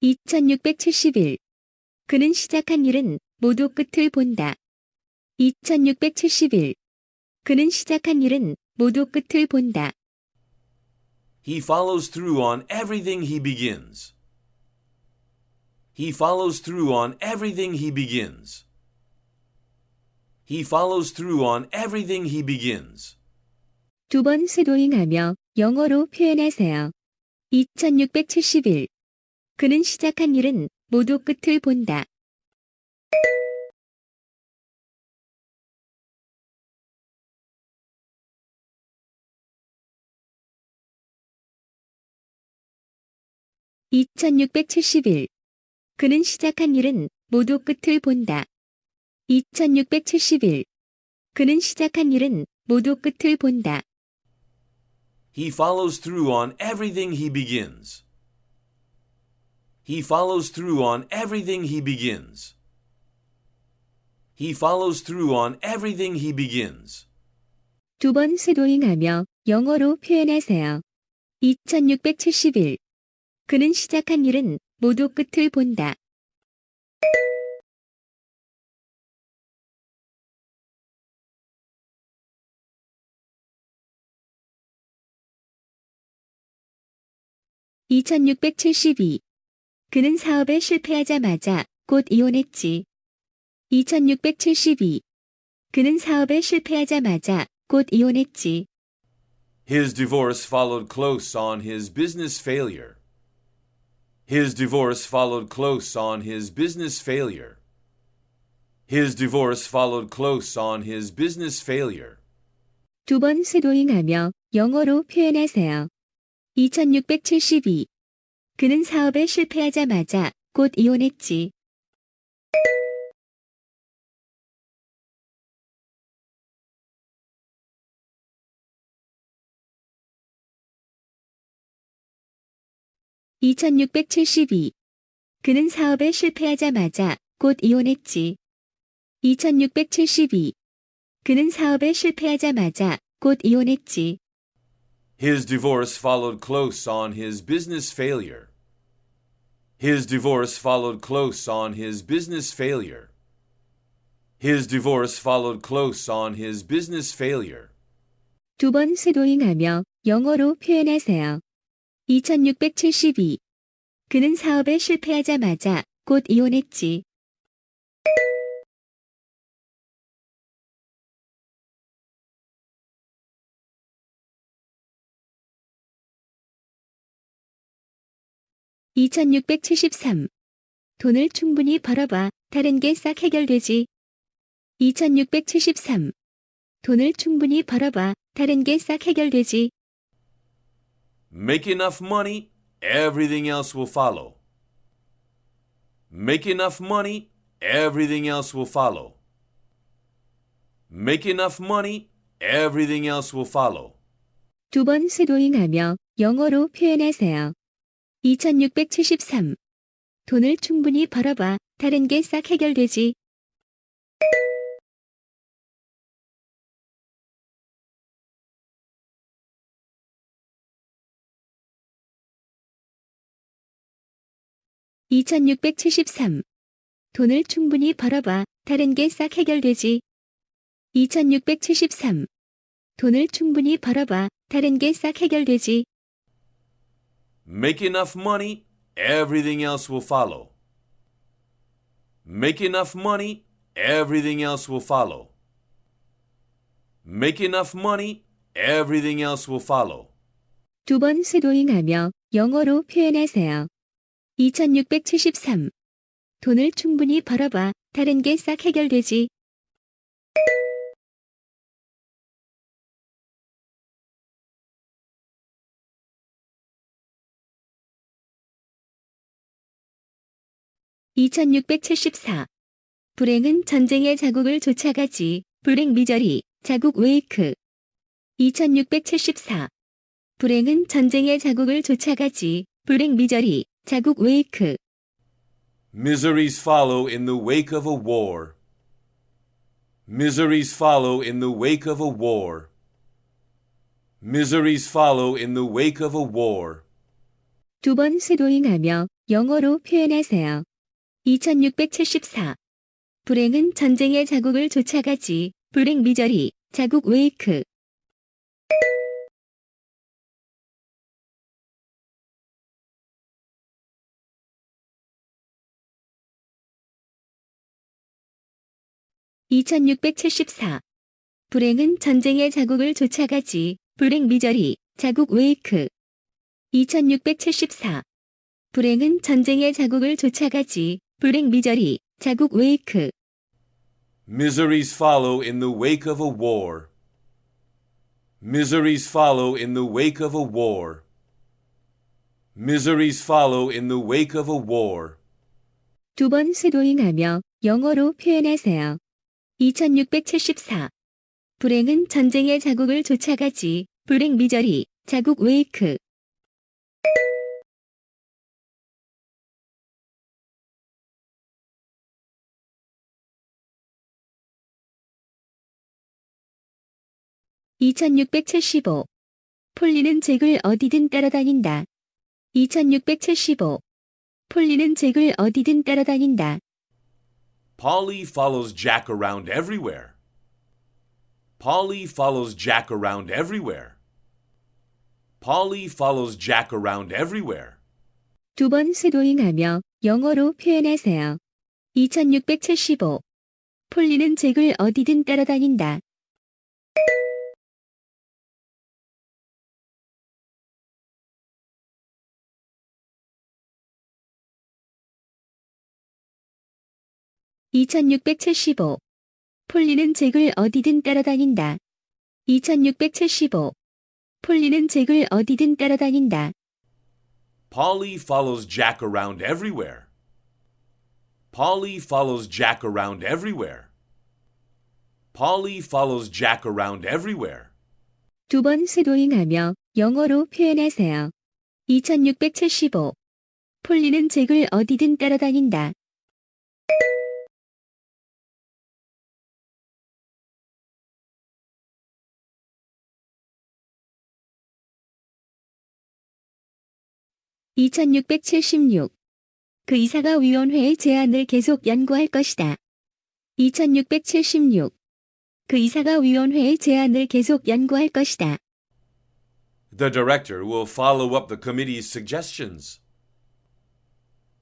2671. 그는 시작한 일은 모두 끝을 본다. 2671. 그는 시작한 일은 모두 끝을 본다. He follows through on everything he begins. He follows through on everything he begins. He follows through on everything he begins. 두 번 쇄도잉하며 영어로 표현하세요. 2671. 그는 시작한 일은 모두 끝을 본다. (2671) 그는 시작한 일은 모두 끝을 본다. (2671) 그는 시작한 일은 모두 끝을 본다. He follows through on everything he begins. He follows through on everything he begins. He follows through on everything he begins. 두 번 쇄도잉하며 영어로 표현하세요. 2671. 그는 시작한 일은 모두 끝을 본다. (2672) 그는 사업에 실패하자마자 곧 이혼했지. 2672. 그는 사업에 실패하자마자 곧 이혼했지. His divorce followed close on his business failure. His divorce followed close on his business failure. His divorce followed close on his business failure. 두 번 쇄도잉하며 영어로 표현하세요. 2672. 그는 사업에 실패하자마자 곧 이혼했지. (2672) 그는 사업에 실패하자마자 곧 이혼했지. 2672. 그는 사업에 실패하자마자 곧 이혼했지. His divorce followed close on his business failure. His divorce followed close on his business failure. His divorce followed close on his business failure. 두 번 쇄도잉하며 영어로 표현하세요. 2672. 그는 사업에 실패하자마자 곧 이혼했지. (2673) 돈을 충분히 벌어봐 다른 게 싹 해결되지. 2673 돈을 충분히 벌어봐 다른 게 싹 해결되지. Make enough money, everything else will follow. Make enough money, everything else will follow. Make enough money, everything else will follow. 두번 쇄도잉하며 영어로 표현하세요. 2673 돈을 충분히 벌어봐 다른 게 싹 해결되지. (2673) 돈을 충분히 벌어봐 다른 게 싹 해결되지. 2673 돈을 충분히 벌어봐 다른 게 싹 해결되지. Make enough money, everything else will follow. Make enough money, everything else will follow. Make enough money, everything else will follow. 두 번 쇄도잉하며 영어로 표현하세요. 2673 돈을 충분히 벌어봐 다른 게 싹 해결되지. (2674) 불행은 전쟁의 자국을 쫓아가지. 불행 미저리, 자국 웨이크. 2674 불행은 전쟁의 자국을 쫓아가지. 불행 미저리, 자국 웨이크. Miseries follow in the wake of a war. Miseries follow in the wake of a war. Miseries follow in the wake of a war. 두 번 쇄도잉하며 영어로 표현하세요. 2674. 불행은 전쟁의 자국을 쫓아가지. 불행 미저리, 자국 웨이크. (2674) 불행은 전쟁의 자국을 쫓아가지. 불행 미저리, 자국 웨이크. 2674. 불행은 전쟁의 자국을 쫓아가지. 불행 미저리, 자국 웨이크. Miseries follow in the wake of a war. Miseries follow in the wake of a war. Miseries follow in the wake of a war. 두 번 쇄도잉하며 영어로 표현하세요. 2674. 불행은 전쟁의 자국을 쫓아가지. 불행 미저리, 자국 웨이크. (2675) 폴리는 잭을 어디든 따라다닌다. 2675. 폴리는 잭을 어디든 따라다닌다. Polly follows Jack around everywhere. Polly follows Jack around everywhere. Polly follows Jack around everywhere. 두 번 쇄도잉하며 영어로 표현하세요. 2675. 폴리는 잭을 어디든 따라다닌다. (2675) 폴리는 잭을 어디든 따라다닌다. 2675. 폴리는 잭을 어디든 따라다닌다. Polly follows Jack around everywhere. Polly follows Jack around everywhere. Polly follows Jack around everywhere. 두 번 쇄도잉하며 영어로 표현하세요. 2675. 폴리는 잭을 어디든 따라다닌다. (2676) 그 이사가 위원회의 제안을 계속 연구할 것이다. 2676. 그 이사가 위원회의 제안을 계속 연구할 것이다. The director will follow up the committee's suggestions.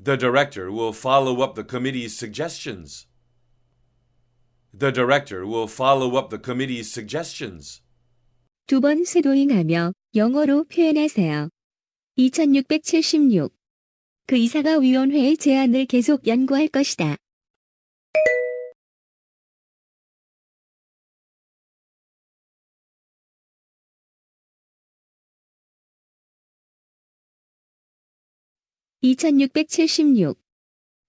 The director will follow up the committee's suggestions. The director will follow up the committee's suggestions. 두 번 쇄도잉하며 영어로 표현하세요. 2676. 그 이사가 위원회의 제안을 계속 연구할 것이다. (2676)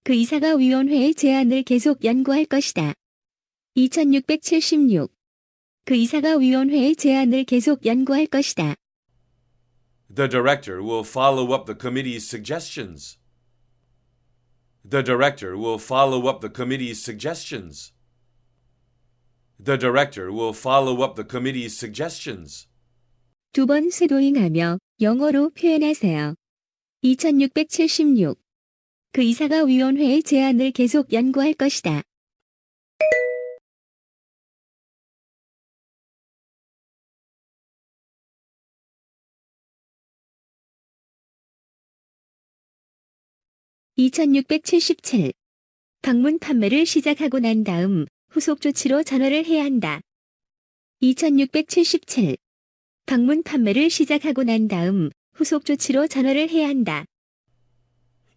그 이사가 위원회의 제안을 계속 연구할 것이다. 2676. 그 이사가 위원회의 제안을 계속 연구할 것이다. The director will follow up the committee's suggestions. The director will follow up the committee's suggestions. The director will follow up the committee's suggestions. 두 번 쇄도잉하며 영어로 표현하세요. 2676. 그 이사가 위원회의 제안을 계속 연구할 것이다. (2677) 방문 판매를 시작하고 난 다음 후속 조치로 전화를 해야 한다. 2677 방문 판매를 시작하고 난 다음 후속 조치로 전화를 해야 한다.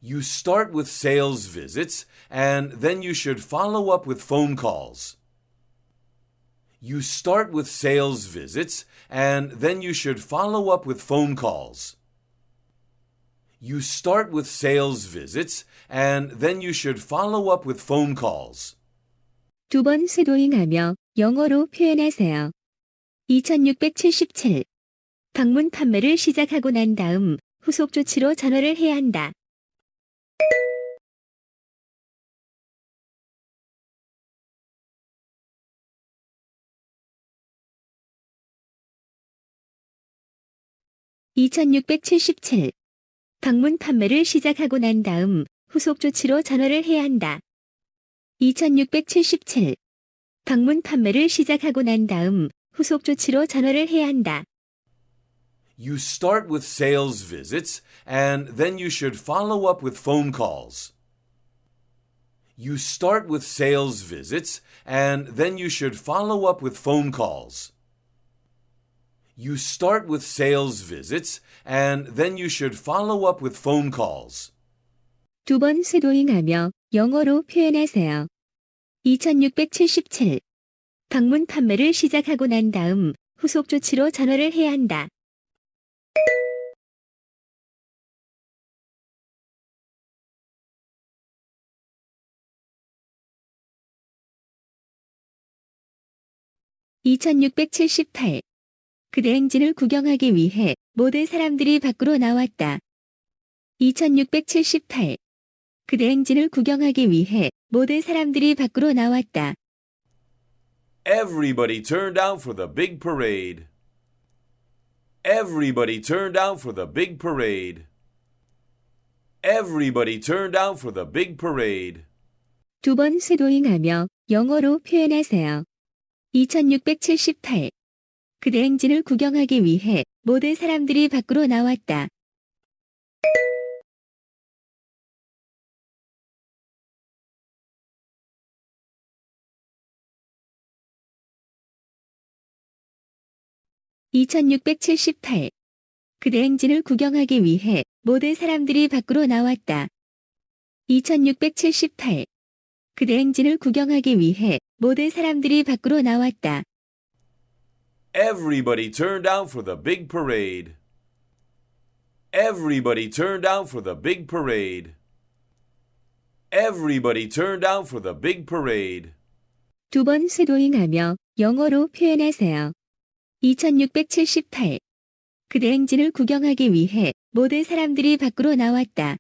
You start with sales visits, and then you should follow up with phone calls. You start with sales visits, and then you should follow up with phone calls. You start with sales visits, and then you should follow up with phone calls. 두 번 쇄도잉하며 영어로 표현하세요. 2677 방문 판매를 시작하고 난 다음 후속 조치로 전화를 해야 한다. (2677) 방문 판매를 시작하고 난 다음 후속 조치로 전화를 해야 한다. 2677. 방문 판매를 시작하고 난 다음 후속 조치로 전화를 해야 한다. You start with sales visits and then you should follow up with phone calls. You start with sales visits and then you should follow up with phone calls. You start with sales visits and then you should follow up with phone calls. 두 번 쇄도잉하며 영어로 표현하세요. 2677. 방문 판매를 시작하고 난 다음 후속 조치로 전화를 해야 한다. (2678) 그대 행진을 구경하기 위해 모든 사람들이 밖으로 나왔다. 2678 그대 행진을 구경하기 위해 모든 사람들이 밖으로 나왔다. Everybody turned out for the big parade. Everybody turned out for the big parade. Everybody turned out for the big parade. 두 번 쇄도잉하며 영어로 표현하세요. 2678 그대 행진을 구경하기 위해 모든 사람들이 밖으로 나왔다. (2678) 그대 행진을 구경하기 위해 모든 사람들이 밖으로 나왔다. 2678 그대 행진을 구경하기 위해 모든 사람들이 밖으로 나왔다. Everybody turned out for the big parade. Everybody turned out for the big parade. Everybody turned out for the big parade. 두 번 쇄도잉하며 영어로 표현하세요. 2678 그대 행진을 구경하기 위해 모든 사람들이 밖으로 나왔다.